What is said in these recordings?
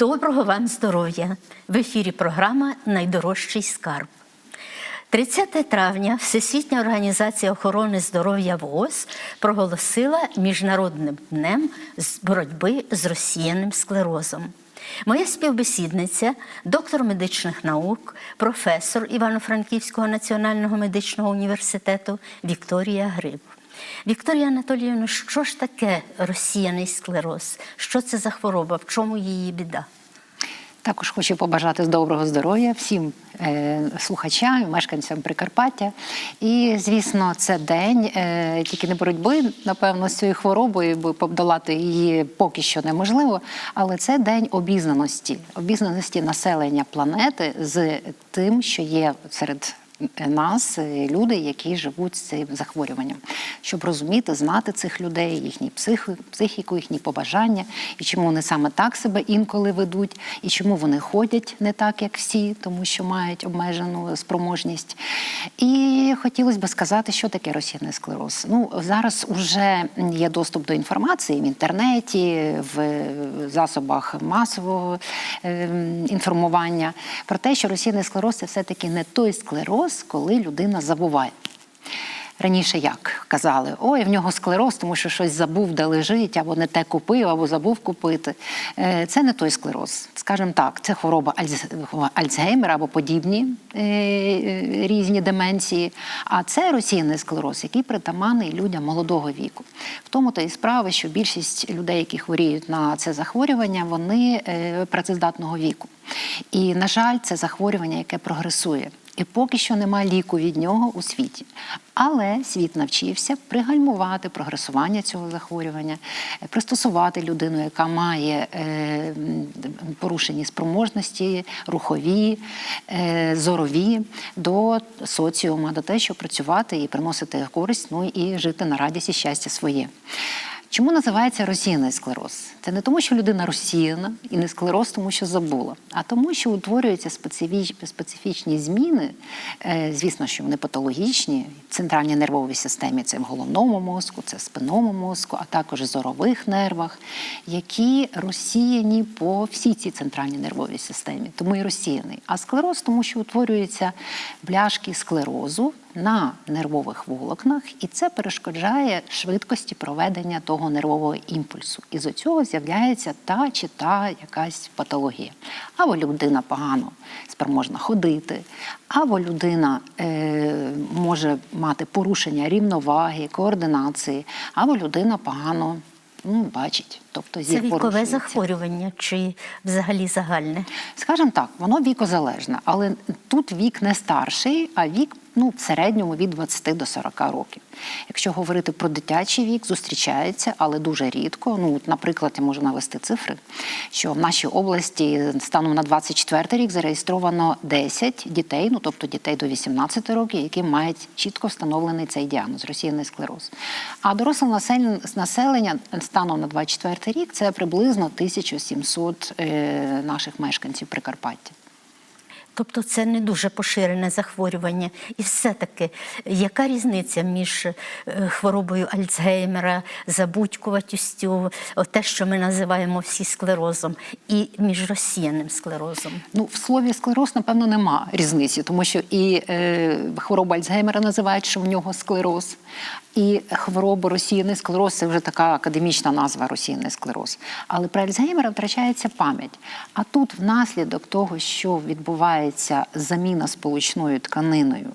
Доброго вам здоров'я! В ефірі програма Найдорожчий скарб. 30 травня Всесвітня організація охорони здоров'я ВООЗ проголосила Міжнародним днем боротьби з розсіяним склерозом. Моя співбесідниця, доктор медичних наук, професор Івано-Франківського національного медичного університету Вікторія Гриб. Вікторія Анатоліївна, що ж таке розсіяний склероз? Що це за хвороба? В чому її біда? Також хочу побажати доброго здоров'я всім е, слухачам, мешканцям Прикарпаття. І, звісно, це день е, тільки не боротьби, напевно, з цією хворобою, бо подолати її поки що неможливо. Але це день обізнаності, обізнаності населення планети з тим, що є серед нас е, люди, які живуть з цим захворюванням, щоб розуміти, знати цих людей, їхні психіку, їхні побажання, і чому вони саме так себе інколи ведуть, і чому вони ходять не так, як всі, тому що мають обмежену спроможність. І хотілося б сказати, що таке розсіяний склероз. Ну зараз вже є доступ до інформації в інтернеті, в засобах масового е, інформування про те, що розсіяний склероз це все-таки не той склероз, коли людина забуває. Раніше як казали, ой, в нього склероз, тому що щось забув, де лежить, або не те купив, або забув купити. Е, Це не той склероз. Скажімо так, це хвороба Альц- Альцгеймера або подібні е, е, різні деменції. А це розсіяний склероз, який притаманний людям молодого віку. В тому то і справа, що більшість людей, які хворіють на це захворювання, вони працездатного віку. І, на жаль, це захворювання, яке прогресує. І поки що немає ліку від нього у світі. Але світ навчився пригальмувати прогресування цього захворювання, е, пристосувати людину, яка має е, порушені спроможності, рухові, е, зорові до соціума, до те, щоб працювати і приносити користь, ну і жити на радість і щастя своє. Чому називається розсіяний склероз? Це не тому, що людина розсіяна і не склероз, тому що забула, а тому, що утворюються специфічні зміни. Е, Звісно, що вони патологічні в центральній нервовій системі, це в головному мозку, це в спинному мозку, а також в зорових нервах, які розсіяні по всій цій центральній нервовій системі, тому і розсіяний. А склероз, тому що утворюються бляшки склерозу на нервових волокнах, і це перешкоджає швидкості проведення того нервового імпульсу. І з цього з'являється та чи та якась патологія. Або людина погано спроможна ходити, або людина е, може мати порушення рівноваги, координації, або людина погано ну, бачить. Тобто Це вікове порушується. захворювання чи взагалі загальне? Скажімо так, воно вікозалежне, але тут вік не старший, а вік ну, в середньому від 20 до 40 років. Якщо говорити про дитячий вік, зустрічається, але дуже рідко. Ну, наприклад, я можу навести цифри, що в нашій області станом на 24 рік зареєстровано 10 дітей, ну тобто дітей до 18 років, які мають чітко встановлений цей діагноз розсіяний склероз. А доросле населення станом на 24 рік це приблизно 1700 е, наших мешканців Прикарпаття. Тобто це не дуже поширене захворювання. І все-таки, яка різниця між е, хворобою Альцгеймера, забудькуватістю, те, що ми називаємо всі склерозом, і між розсіяним склерозом? Ну, в слові склероз, напевно, нема різниці, тому що і е, хвороба Альцгеймера називають, що в нього склероз, і хвороба розсіяний склероз це вже така академічна назва розсіяний склероз. Але при Альцгеймера втрачається пам'ять. А тут, внаслідок того, що відбувається заміна сполучною тканиною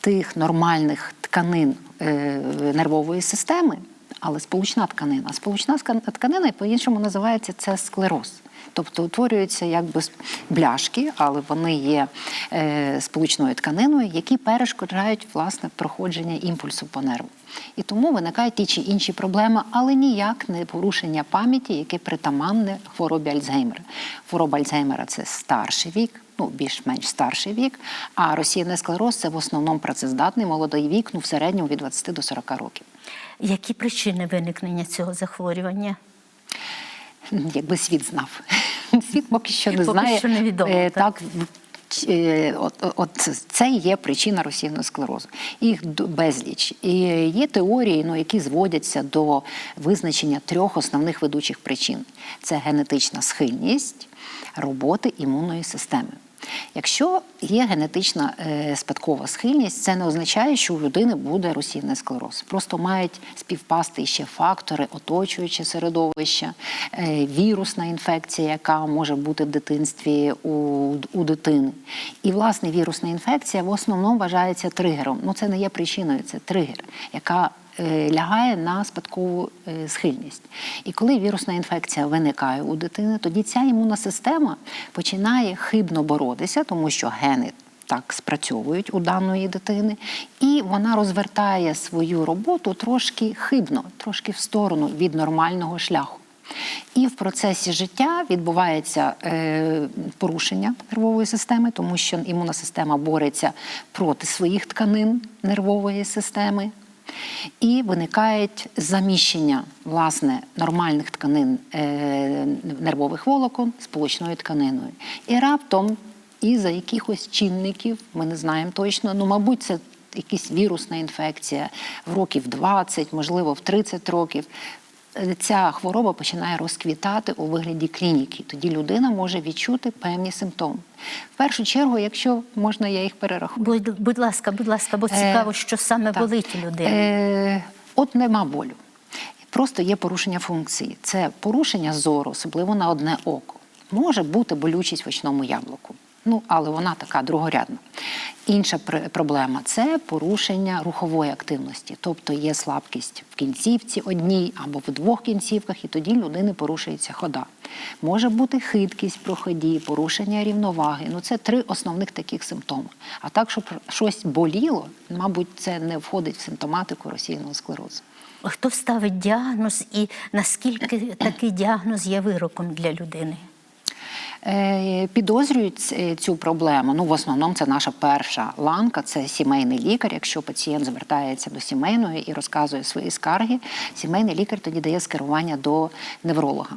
тих нормальних тканин е, нервової системи, але сполучна тканина. Сполучна ткан- тканина по-іншому називається це склероз. Тобто утворюються якби бляшки, але вони є е, сполучною тканиною, які перешкоджають власне проходження імпульсу по нерву. І тому виникають ті чи інші проблеми, але ніяк не порушення пам'яті, яке притаманне хворобі Альцгеймера. Хвороба Альцгеймера це старший вік, ну більш-менш старший вік, а розсіяний склероз це в основному працездатний молодий вік, ну в середньому від 20 до 40 років. Які причини виникнення цього захворювання? якби світ знав. Світ поки що не Поки знає. що невідомо, Е, так? е, От, от це є причина російного склерозу. Їх безліч. І є теорії, ну, які зводяться до визначення трьох основних ведучих причин: це генетична схильність роботи імунної системи. Якщо є генетична е, спадкова схильність, це не означає, що у людини буде російний склероз. Просто мають співпасти ще фактори, оточуюче середовище, вірусна інфекція, яка може бути в дитинстві у, у дитини. І власне вірусна інфекція в основному вважається тригером. Ну це не є причиною, це тригер, яка лягає на спадкову е, схильність. І коли вірусна інфекція виникає у дитини, тоді ця імунна система починає хибно боротися, тому що гени так спрацьовують у даної дитини, і вона розвертає свою роботу трошки хибно, трошки в сторону від нормального шляху. І в процесі життя відбувається е, порушення нервової системи, тому що імунна система бореться проти своїх тканин нервової системи. І виникають заміщення власне нормальних тканин е, нервових волокон сполучною тканиною. І раптом, із-за якихось чинників, ми не знаємо точно, ну, мабуть, це якась вірусна інфекція в років 20, можливо, в 30 років. Е, Ця хвороба починає розквітати у вигляді клініки. Тоді людина може відчути певні симптоми. В першу чергу, якщо можна, я їх перерахую. Будь, будь ласка, будь ласка, бо цікаво, що саме так. болить у людини. Е, от нема болю. Просто є порушення функції. Це порушення зору, особливо на одне око. Може бути болючість в очному яблуку. Ну, але вона така другорядна. Інша пр- проблема це порушення рухової активності, тобто є слабкість в кінцівці одній або в двох кінцівках, і тоді людини порушується хода. Може бути хиткість при ході, порушення рівноваги. Ну, це три основних таких симптоми. А так, щоб щось боліло, мабуть, це не входить в симптоматику російного склерозу. Хто ставить діагноз і наскільки такий діагноз є вироком для людини? Е, Підозрюють цю проблему. Ну, в основному це наша перша ланка, це сімейний лікар. Якщо пацієнт звертається до сімейної і розказує свої скарги, сімейний лікар тоді дає скерування до невролога.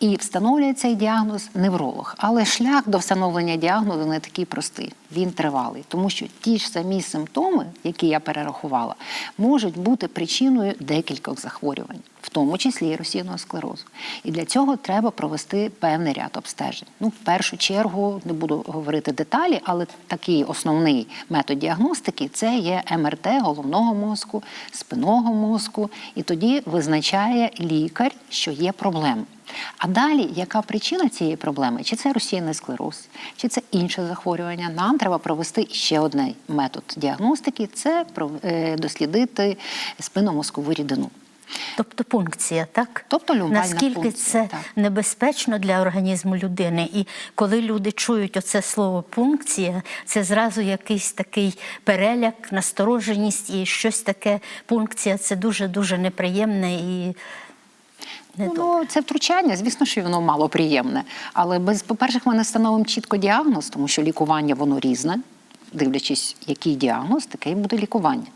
І встановлює цей діагноз невролог. Але шлях до встановлення діагнозу не такий простий, він тривалий, тому що ті ж самі симптоми, які я перерахувала, можуть бути причиною декількох захворювань, в тому числі і російного склерозу. І для цього треба провести певний ряд обстежень. Ну, в першу чергу не буду говорити деталі, але такий основний метод діагностики це є МРТ головного мозку, спинного мозку, і тоді визначає лікар, що є проблема. А далі, яка причина цієї проблеми? Чи це російний склероз, чи це інше захворювання? Нам треба провести ще один метод діагностики це е, дослідити спинномозкову рідину. Тобто пункція, так? Тобто Наскільки пункція, це так. небезпечно для організму людини? І коли люди чують оце слово пункція, це зразу якийсь такий переляк, настороженість і щось таке. Пункція це дуже-дуже неприємне і недобре. Ну, це втручання, звісно, що воно мало приємне. Але без, по-перше, ми не встановимо чітко діагноз, тому що лікування воно різне. Дивлячись, який діагноз, таке і буде лікування.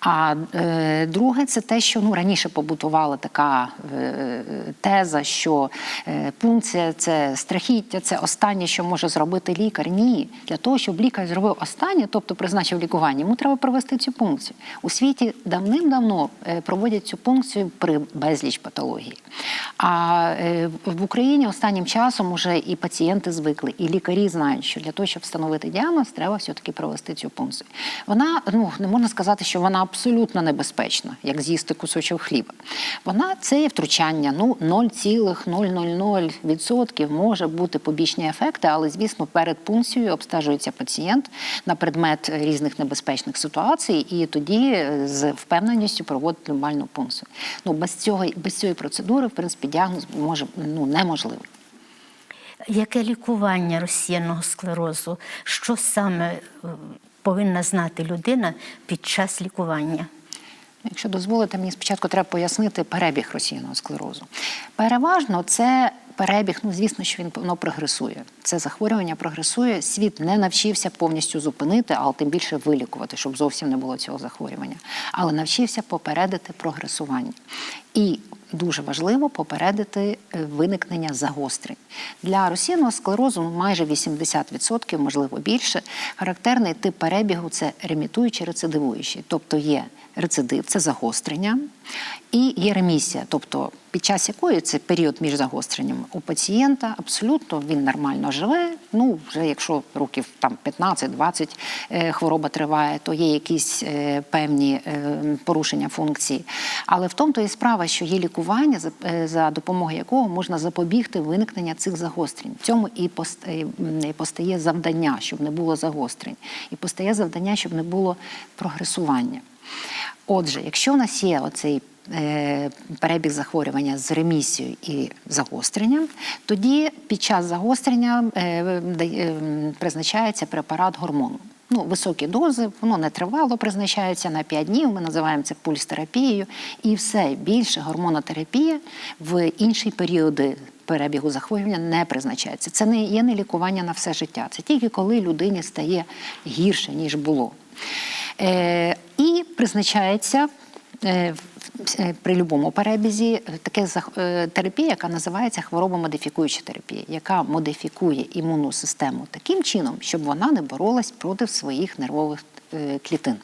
А е, друге, це те, що ну раніше побутувала така е, теза, що е, пункція це страхіття, це останнє, що може зробити лікар. Ні, для того, щоб лікар зробив останнє, тобто призначив лікування, йому треба провести цю пункцію. У світі давним-давно е, проводять цю пункцію при безліч патології. А е, в Україні останнім часом уже і пацієнти звикли, і лікарі знають, що для того, щоб встановити діагноз, треба все-таки провести цю пункцію. Вона ну не можна сказати, що вона абсолютно небезпечна, як з'їсти кусочок хліба. Вона це втручання. Ну 0,000% може бути побічні ефекти, але звісно, перед пункцією обстежується пацієнт на предмет різних небезпечних ситуацій, і тоді е, з впевненістю проводить люмбальну пункцію. Ну без цього без цієї процедури, в принципі, діагноз може ну неможливий. Яке лікування розсіяного склерозу? Що саме е, повинна знати людина під час лікування? Якщо дозволите, мені спочатку треба пояснити перебіг російного склерозу. Переважно це перебіг, ну звісно, що він воно прогресує. Це захворювання прогресує. Світ не навчився повністю зупинити, але тим більше вилікувати, щоб зовсім не було цього захворювання. Але навчився попередити прогресування. І дуже важливо попередити е, виникнення загострень. Для російного склерозу майже 80%, можливо більше. Характерний тип перебігу це ремітуючий рецидивуючий, тобто є рецидив, це загострення, і є ремісія, тобто під час якої це період між загостренням у пацієнта абсолютно він нормально живе. Ну, вже якщо років там 15-20 е, хвороба триває, то є якісь е, певні порушення функції. Але в тому то і справа, що є лікування, за, е, за допомогою якого можна запобігти виникнення цих загострень. В цьому і постає завдання, щоб не було загострень, і постає завдання, щоб не було прогресування. Отже, якщо в нас є оцей е, перебіг захворювання з ремісією і загостренням, тоді під час загострення е, призначається препарат гормону. Ну, високі дози, воно не тривало, призначається на 5 днів. Ми називаємо це пульстерапією. І все більше гормонотерапія в інші періоди перебігу захворювання не призначається. Це не є не лікування на все життя. Це тільки коли людині стає гірше, ніж було. Е, і призначається е, при будь-якому перебізі е, таке е, терапія, яка називається хворобомодифікуюча терапія, яка модифікує імунну систему таким чином, щоб вона не боролась проти своїх нервових е, клітин.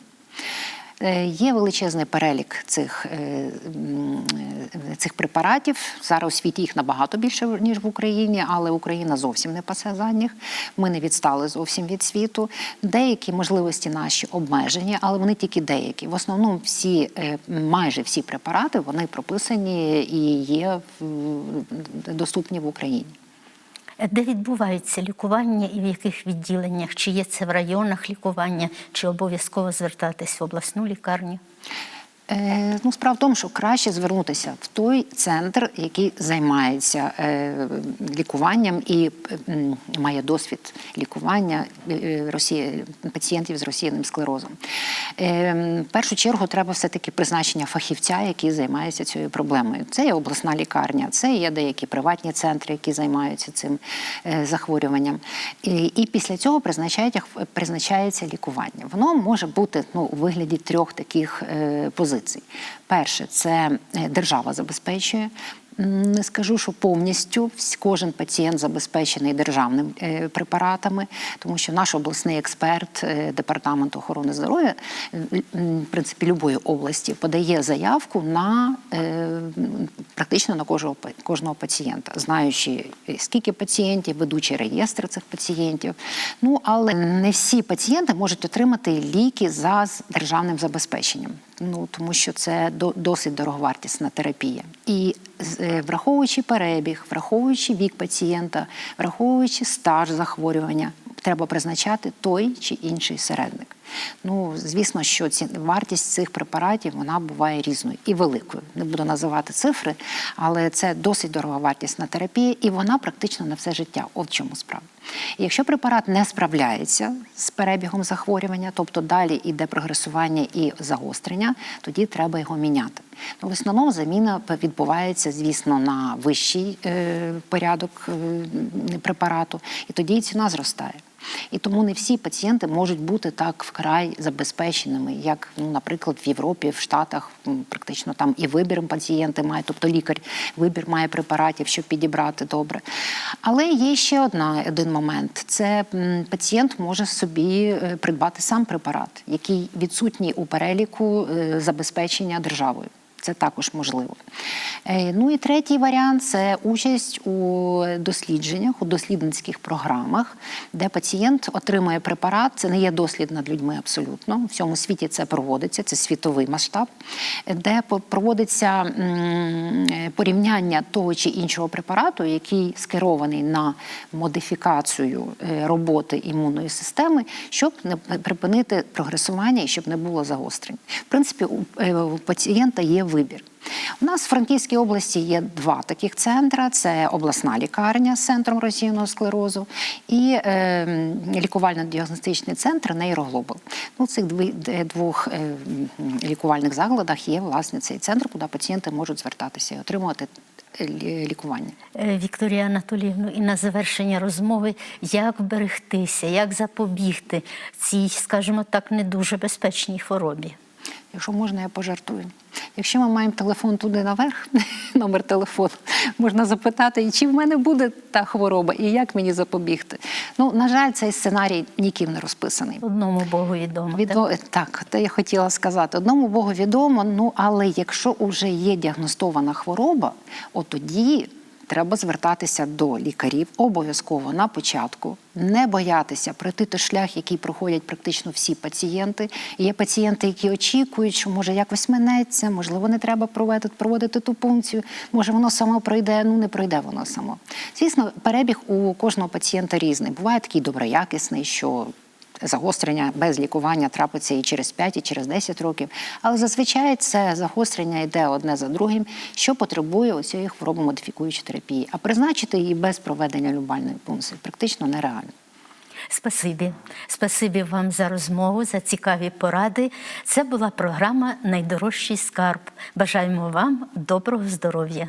Е, Є величезний перелік цих, е, е, цих препаратів. Зараз у світі їх набагато більше, ніж в Україні, але Україна зовсім не пасе задніх. Ми не відстали зовсім від світу. Деякі можливості наші обмежені, але вони тільки деякі. В основному всі, майже всі препарати вони прописані і є доступні в Україні. Де відбувається лікування і в яких відділеннях? Чи є це в районах лікування, чи обов'язково звертатись в обласну лікарню? Е, ну, справа в тому, що краще звернутися в той центр, який займається е, лікуванням і м, має досвід лікування е, Росії, пацієнтів з розсіяним склерозом. Е, в першу чергу треба все-таки призначення фахівця, який займається цією проблемою. Це є обласна лікарня, це є деякі приватні центри, які займаються цим е, захворюванням. І, після цього призначається лікування. Воно може бути ну, у вигляді трьох таких е, позицій. Перше, це е, держава забезпечує. Не скажу, що повністю кожен пацієнт забезпечений державними е, препаратами, тому що наш обласний експерт е, департаменту охорони здоров'я, е, в принципі, любої області подає заявку на практично на кожного кожного пацієнта, знаючи скільки пацієнтів, ведучи реєстр цих пацієнтів. Ну але не всі пацієнти можуть отримати ліки за державним забезпеченням. Ну тому що це досить дороговартісна терапія. І враховуючи перебіг, враховуючи вік пацієнта, враховуючи стаж захворювання, треба призначати той чи інший середник. Ну, звісно, що ці, вартість цих препаратів вона буває різною і великою. Не буду називати цифри, але це досить дороговартісна терапія, і вона практично на все життя. От в чому справа. І якщо препарат не справляється з перебігом захворювання, тобто далі йде прогресування і загострення, тоді треба його міняти. Ну, в основному заміна відбувається, звісно, на вищий е, порядок е, препарату, і тоді ціна зростає. І тому не всі пацієнти можуть бути так вкрай забезпеченими, як, ну, наприклад, в Європі, в Штатах практично там і вибір пацієнти мають, тобто лікар вибір має препаратів, щоб підібрати добре. Але є ще одна один момент: це пацієнт може собі е, придбати сам препарат, який відсутній у переліку забезпечення державою. Це також можливо. Е, Ну і третій варіант це участь у дослідженнях, у дослідницьких програмах, де пацієнт отримує препарат. Це не є дослід над людьми абсолютно. В всьому світі це проводиться, це світовий масштаб, де проводиться порівняння того чи іншого препарату, який скерований на модифікацію е, роботи імунної системи, щоб не припинити прогресування і щоб не було загострень. В принципі, у, е, у пацієнта є вибір. У нас в Франківській області є два таких центри: це обласна лікарня з центром розсіяного склерозу і е, лікувально-діагностичний центр Нейроглобал. Ну, в цих двох е, лікувальних закладах є власне цей центр, куди пацієнти можуть звертатися і отримувати е, лікування. Е, Вікторія Анатоліївну, і на завершення розмови, як вберегтися, як запобігти цій, скажімо так, не дуже безпечній хворобі? Якщо можна, я пожартую. Якщо ми маємо телефон туди наверх, номер телефону, можна запитати, чи в мене буде та хвороба, і як мені запобігти. Ну, на жаль, цей сценарій ніким не розписаний. Одному Богу відомо. Відо... Так, те я хотіла сказати. Одному Богу відомо. Ну але якщо вже є діагностована хвороба, от тоді треба звертатися до лікарів обов'язково на початку, не боятися пройти той шлях, який проходять практично всі пацієнти. І є пацієнти, які очікують, що може якось минеться, можливо, не треба проводити, проводити ту пункцію, може воно само пройде, ну не пройде воно само. Звісно, перебіг у кожного пацієнта різний. Буває такий доброякісний, що загострення без лікування трапиться і через 5, і через 10 років. Але зазвичай це загострення йде одне за другим, що потребує оцієї хворобомодифікуючої терапії. А призначити її без проведення любальної пункції практично нереально. Спасибі. Спасибі вам за розмову, за цікаві поради. Це була програма Найдорожчий скарб. Бажаємо вам доброго здоров'я.